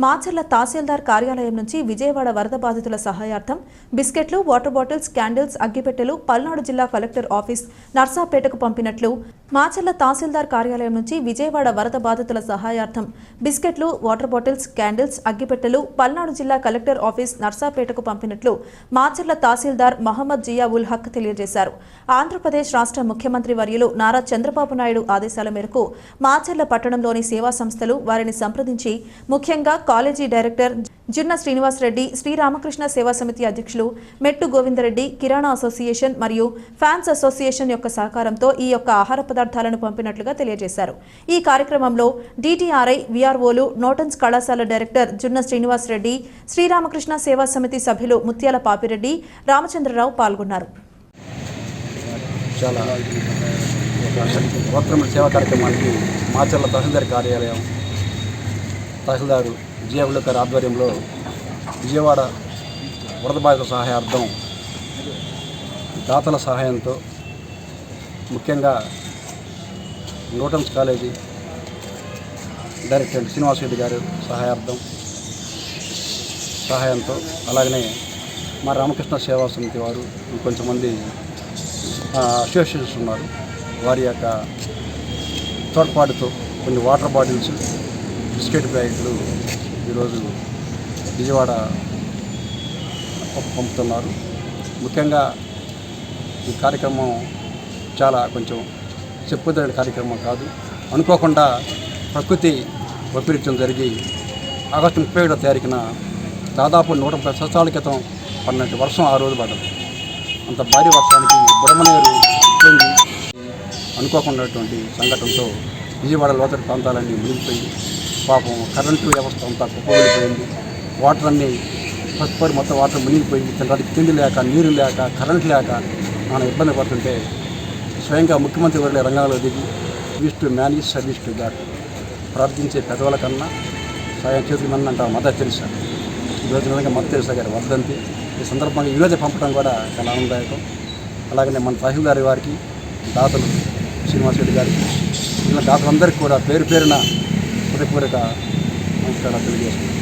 మాచర్ల తహసీల్దార్ కార్యాలయం నుంచి విజయవాడ వరద బాధితుల సహాయార్థం బిస్కెట్లు వాటర్ బాటిల్స్ క్యాండిల్స్ అగ్గిపెట్టెలు పల్నాడు జిల్లా కలెక్టర్ ఆఫీస్ నర్సాపేటకు పంపినట్లు మాచర్ల తహసీల్దార్ కార్యాలయం నుంచి విజయవాడ వరద బాధితుల సహాయార్థం బిస్కెట్లు వాటర్ బాటిల్స్ క్యాండిల్స్ అగ్గిపెట్టెలు పల్నాడు జిల్లా కలెక్టర్ ఆఫీస్ నర్సాపేటకు పంపినట్లు మాచర్ల తహసీల్దార్ మహమ్మద్ జియా ఉల్ హక్ తెలియజేశారు. ఆంధ్రప్రదేశ్ రాష్ట్ర ముఖ్యమంత్రి వర్యులు నారా చంద్రబాబు నాయుడు ఆదేశాల మేరకు మాచర్ల పట్టణంలోని సేవా సంస్థలు వారిని సంప్రదించి ముఖ్యంగా కాలేజీ డైరెక్టర్ జున్న శ్రీనివాస్ రెడ్డి శ్రీరామకృష్ణ సేవా సమితి అధ్యక్షులు మెట్టు గోవిందరెడ్డి కిరాణా అసోసియేషన్ మరియు ఫ్యాన్స్ అసోసియేషన్ యొక్క సహకారంతో ఈ యొక్క ఆహార పదార్థాలను పంపినట్లుగా తెలియజేశారు. ఈ కార్యక్రమంలో డిటిఆర్ఐ విఆర్ఓలు నోటన్స్ కళాశాల డైరెక్టర్ జున్న శ్రీనివాస్ రెడ్డి శ్రీరామకృష్ణ సేవా సమితి సభ్యులు ముత్యాల పాపిరెడ్డి రామచంద్రరావు పాల్గొన్నారు. చాలా గోత్రముల సేవా కార్యక్రమానికి మాచర్ల తహసీల్దార్ కార్యాలయం తహసీల్దారు విజయవులకర్ ఆధ్వర్యంలో విజయవాడ వరద బాధిత సహాయార్థం దాతల సహాయంతో ముఖ్యంగా Newtons college director Srinivas Reddy గారు సహాయార్థం సహాయంతో అలాగనే మా రామకృష్ణ సేవా సమితి వారు కొంతమంది అసోసియేషన్స్ ఉన్నారు. వారి యొక్క తోడ్పాటుతో కొన్ని వాటర్ బాటిల్స్ బిస్కెట్ ప్యాకెట్లు ఈరోజు విజయవాడ పంపుతున్నారు. ముఖ్యంగా ఈ కార్యక్రమం చాలా కొంచెం చెప్పుదగిన కార్యక్రమం కాదు. అనుకోకుండా ప్రకృతి వైపరీత్యం జరిగి ఆగస్టు ముప్పై ఏడో తారీఖున దాదాపు నూట ముప్పై సంవత్సరాల క్రితం పడినట్టు వర్షం ఆ రోజు పడదు అంత భారీ వర్షానికి బ్రహ్మనేరు అనుకోకుండాటువంటి సంఘటనతో విజయవాడ లోతటి ప్రాంతాలన్నీ మునిగిపోయి పాపం కరెంటు వ్యవస్థ అంతా కుప్పగిలిపోయింది వాటర్ అన్నీ పసుపడి మొత్తం వాటర్ మునిగిపోయి తినడానికి తిండి లేక నీరు లేక కరెంట్ లేక మనం ఇబ్బంది పడుతుంటే స్వయంగా ముఖ్యమంత్రి వెళ్ళే రంగంలో దిగి service to manage service to God ప్రార్థించే పెదవుల కన్నా సాయం చేతుల అంటారు మదర్ తెలుసా ఈరోజు నిజంగా మదర్ తెలుసా గారి వర్ధంతి ఈ సందర్భంగా ఈరోజే పంపడం కూడా చాలా ఆనందదాయకం. అలాగనే మన తహసీల్దార్ వారికి దాతలు శ్రీనివాస్ రెడ్డి గారికి ఇలా దాతలందరికీ కూడా పేరు పేరున హృదయపూర్వక నమస్కారాలు తెలియజేస్తున్నాను